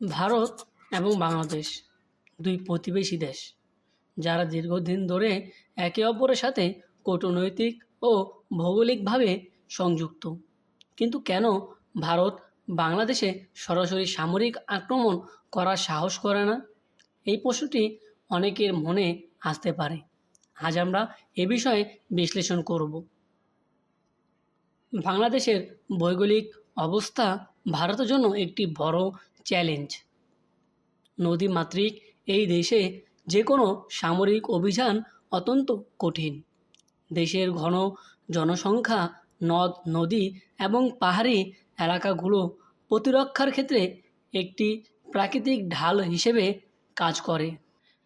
ভারত এবং বাংলাদেশ, দুই প্রতিবেশী দেশ, যারা দীর্ঘদিন ধরে একে অপরের সাথে কূটনৈতিক ও ভৌগোলিকভাবে সংযুক্ত। কিন্তু কেন ভারত বাংলাদেশে সরাসরি সামরিক আক্রমণ করার সাহস করে না? এই প্রশ্নটি অনেকের মনে আসতে পারে। আজ আমরা এ বিষয়ে বিশ্লেষণ করব। বাংলাদেশের ভৌগোলিক অবস্থা ভারতের জন্য একটি বড় চ্যালেঞ্জ নদীমাতৃক এই দেশে যে কোনো সামরিক অভিযান অত্যন্ত কঠিন। দেশের ঘন জনসংখ্যা, নদ, নদী এবং পাহাড়ি এলাকাগুলো প্রতিরক্ষার ক্ষেত্রে একটি প্রাকৃতিক ঢাল হিসেবে কাজ করে।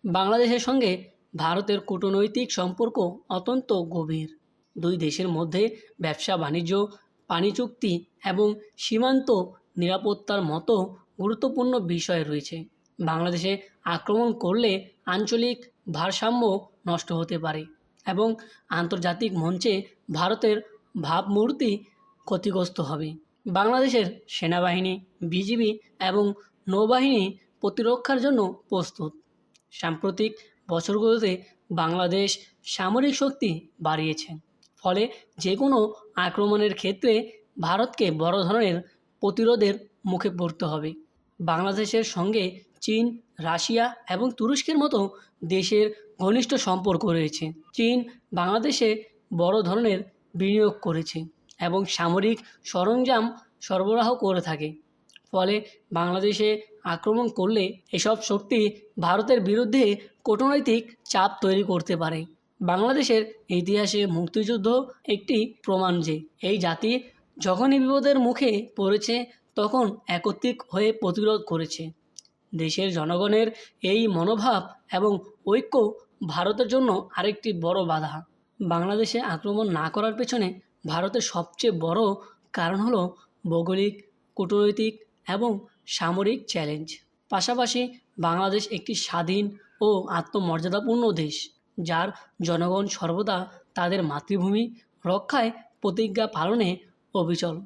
বাংলাদেশের সঙ্গে ভারতের কূটনৈতিক সম্পর্ক অত্যন্ত গভীর। দুই দেশের মধ্যে ব্যবসা, বাণিজ্য, পানি চুক্তি এবং সীমান্ত নিরাপত্তার মতো গুরুত্বপূর্ণ বিষয় রয়েছে। বাংলাদেশে আক্রমণ করলে আঞ্চলিক ভারসাম্য নষ্ট হতে পারে এবং আন্তর্জাতিক মঞ্চে ভারতের ভাবমূর্তি ক্ষতিগ্রস্ত হবে। বাংলাদেশের সেনাবাহিনী, বিজিবি এবং নৌবাহিনী প্রতিরক্ষার জন্য প্রস্তুত। সাম্প্রতিক বছরগুলোতে বাংলাদেশ সামরিক শক্তি বাড়িয়েছে, ফলে যে কোনো আক্রমণের ক্ষেত্রে ভারতকে বড় ধরনের প্রতিরোধের মুখে পড়তে হবে। বাংলাদেশের সঙ্গে চীন, রাশিয়া এবং তুরস্কের মতো দেশের ঘনিষ্ঠ সম্পর্ক রয়েছে। চীন বাংলাদেশে বড় ধরনের বিনিয়োগ করেছে এবং সামরিক সরঞ্জাম সরবরাহ করে থাকে। ফলে বাংলাদেশে আক্রমণ করলে এসব শক্তি ভারতের বিরুদ্ধে কূটনৈতিক চাপ তৈরি করতে পারে। বাংলাদেশের ইতিহাসে মুক্তিযুদ্ধ একটি প্রমাণ যে, এই জাতি যখনই বিপদের মুখে পড়েছে তখন একত্রিত হয়ে প্রতিরোধ করেছে। দেশের জনগণের এই মনোভাব এবং ঐক্য ভারতের জন্য আরেকটি বড় বাধা। বাংলাদেশে আক্রমণ না করার পেছনে ভারতের সবচেয়ে বড় কারণ হলো ভৌগোলিক, কূটনৈতিক এবং সামরিক চ্যালেঞ্জ। পাশাপাশি বাংলাদেশ একটি স্বাধীন ও আত্মমর্যাদাপূর্ণ দেশ, যার জনগণ সর্বদা তাদের মাতৃভূমি রক্ষায় প্রতিজ্ঞা পালনে অবিচল।